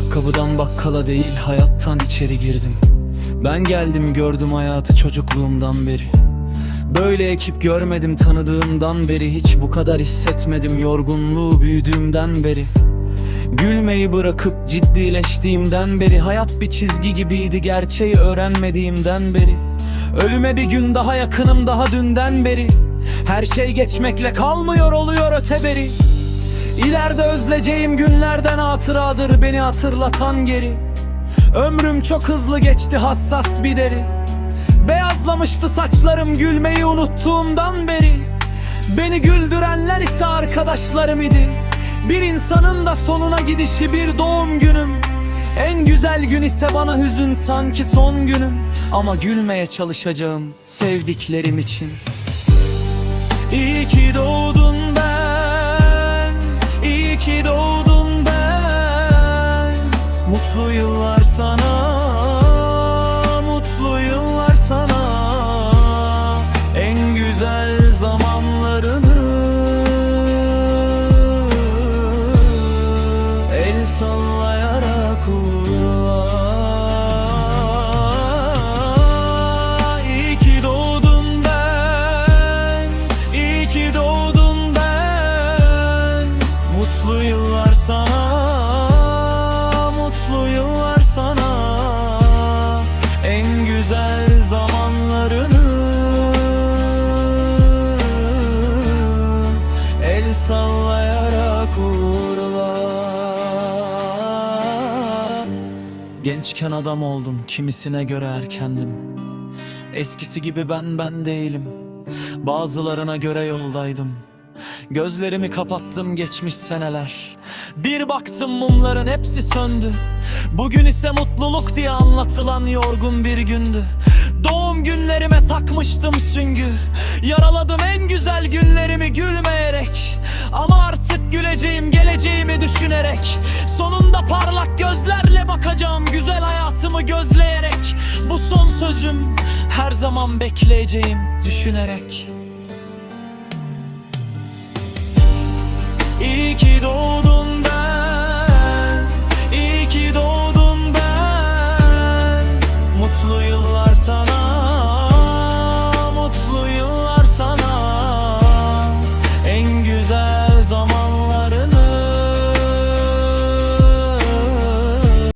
Kapıdan bakkala değil hayattan içeri girdim. Ben geldim gördüm hayatı çocukluğumdan beri. Böyle ekip görmedim tanıdığımdan beri. Hiç bu kadar hissetmedim yorgunluğu büyüdüğümden beri. Gülmeyi bırakıp ciddileştiğimden beri. Hayat bir çizgi gibiydi gerçeği öğrenmediğimden beri. Ölüme bir gün daha yakınım daha dünden beri. Her şey geçmekle kalmıyor oluyor öteberi İleride özleyeceğim günlerden hatıradır beni hatırlatan geri. Ömrüm çok hızlı geçti hassas bir deri. Beyazlamıştı saçlarım gülmeyi unuttuğumdan beri. Beni güldürenler ise arkadaşlarım idi. Bir insanın da sonuna gidişi bir doğum günüm. En güzel gün ise bana hüzün sanki son günüm. Ama gülmeye çalışacağım sevdiklerim için. İyi ki doğdun Mutlu yıllar sana Mutlu yıllar sana. En güzel zamanlarını El sallayarak uğurla. İyi ki doğdun ben İyi ki doğdun ben. Mutlu yıllar sana güzel zamanlarını. El sallayarak uğurla Gençken adam oldum kimisine göre erkendim. Eskisi gibi ben ben değilim. Bazılarına göre yoldaydım Gözlerimi kapattım geçmiş seneler. Bir baktım mumların hepsi söndü. Bugün ise mutluluk diye anlatılan yorgun bir gündü. Doğum günlerime takmıştım süngü. Yaraladım en güzel günlerimi gülmeyerek. Ama artık güleceğim geleceğimi düşünerek. Sonunda parlak gözlerle bakacağım güzel hayatımı gözleyerek. Bu son sözüm her zaman bekleyeceğim düşünerek ki doğdum ben İyi ki ben. Mutlu yıllar sana Mutlu yıllar sana. En güzel zaman